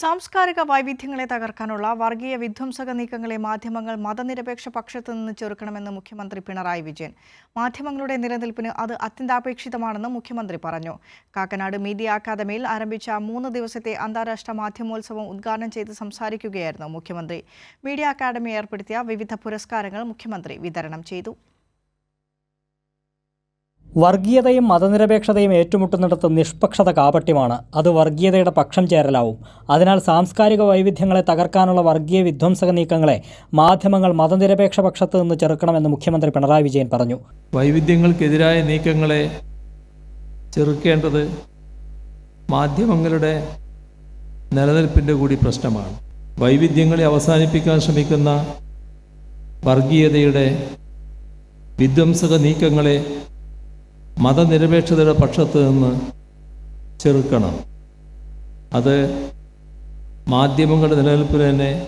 സാംസ്കാരിക വൈവിധ്യങ്ങളെ തകർക്കാനുള്ള വർഗീയ വിധ്വംസക നീക്കങ്ങളെ മാധ്യമങ്ങൾ മതനിരപേക്ഷ പക്ഷത്തു നിന്ന് ചെറുക്കണമെന്ന് മുഖ്യമന്ത്രി പിണറായി വിജയൻ. മാധ്യമങ്ങളുടെ നിലനിൽപ്പിന് അത് അത്യന്താപേക്ഷിതമാണെന്ന് മുഖ്യമന്ത്രി പറഞ്ഞു. കാക്കനാട് മീഡിയ അക്കാദമിയിൽ ആരംഭിച്ച മൂന്ന് ദിവസത്തെ അന്താരാഷ്ട്ര മാധ്യമോത്സവം ഉദ്ഘാടനം ചെയ്ത് സംസാരിക്കുകയായിരുന്നു മുഖ്യമന്ത്രി. മീഡിയ അക്കാദമി ഏർപ്പെടുത്തിയ വിവിധ പുരസ്കാരങ്ങൾ മുഖ്യമന്ത്രി വിതരണം ചെയ്തു. വർഗീയതയും മതനിരപേക്ഷതയും ഏറ്റുമുട്ടുന്നിടത്ത് നിഷ്പക്ഷത കാപട്യമാണ്. അത് വർഗീയതയുടെ പക്ഷം ചേരലാവും. അതിനാൽ സാംസ്കാരിക വൈവിധ്യങ്ങളെ തകർക്കാനുള്ള വർഗീയ വിധ്വംസക നീക്കങ്ങളെ മാധ്യമങ്ങൾ മതനിരപേക്ഷ പക്ഷത്ത് നിന്ന് ചെറുക്കണമെന്ന് മുഖ്യമന്ത്രി പിണറായി വിജയൻ പറഞ്ഞു. വൈവിധ്യങ്ങൾക്കെതിരായ നീക്കങ്ങളെ ചെറുക്കേണ്ടത് മാധ്യമങ്ങളുടെ നിലനിൽപ്പിന്റെ കൂടി പ്രശ്നമാണ്. വൈവിധ്യങ്ങളെ അവസാനിപ്പിക്കാൻ ശ്രമിക്കുന്ന വർഗീയതയുടെ വിധ്വംസക നീക്കങ്ങളെ മതനിരപേക്ഷതയുടെ പക്ഷത്ത് നിന്ന് ചെറുക്കണം. അത് മാധ്യമങ്ങളുടെ നിലനിൽപ്പിന് തന്നെ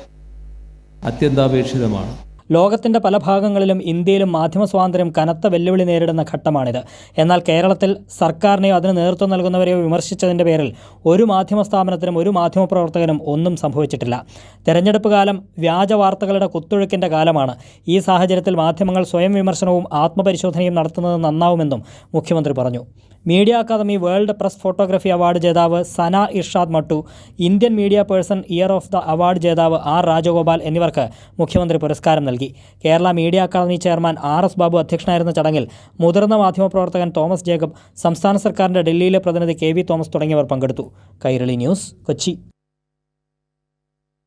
അത്യന്താപേക്ഷിതമാണ്. ലോകത്തിന്റെ പല ഭാഗങ്ങളിലും ഇന്ത്യയിലും മാധ്യമ സ്വാതന്ത്ര്യം കനത്ത വെല്ലുവിളി നേരിടുന്ന ഘട്ടമാണിത്. എന്നാൽ കേരളത്തിൽ സർക്കാരിനെയോ അതിന് നേതൃത്വം നൽകുന്നവരെയോ വിമർശിച്ചതിന്റെ പേരിൽ ഒരു മാധ്യമ സ്ഥാപനത്തിനും ഒരു മാധ്യമ പ്രവർത്തകനും ഒന്നും സംഭവിച്ചിട്ടില്ല. തെരഞ്ഞെടുപ്പ് കാലം വ്യാജ വാർത്തകളുടെ കുത്തൊഴുക്കിന്റെ കാലമാണ്. ഈ സാഹചര്യത്തിൽ മാധ്യമങ്ങൾ സ്വയം വിമർശനവും ആത്മപരിശോധനയും നടത്തുന്നത് നന്നാവുമെന്നും മുഖ്യമന്ത്രി പറഞ്ഞു. Media academy world press photography award ജേതാവ് Sana Irshad Mattu Indian media person year of the award ജേതാവ് ആർ രാജഗോപാൽ എന്നിവർക്ക് മുഖ്യമന്ത്രി പുരസ്കാരം നൽകി. Kerala media academy chairman R S Babu അധ്യക്ഷനായിരുന്ന ചടങ്ങിൽ മുതിർന്ന മാധ്യമപ്രവർത്തകൻ തോമസ് ജേക്കബ് സംസ്ഥാന സർക്കാരിന്റെ ഡൽഹിയിലെ പ്രതിനിധി കെ വി തോമസ് തുടങ്ങിയവർ പങ്കെടുത്തു. കൈരളി ന്യൂസ് കൊച്ചി.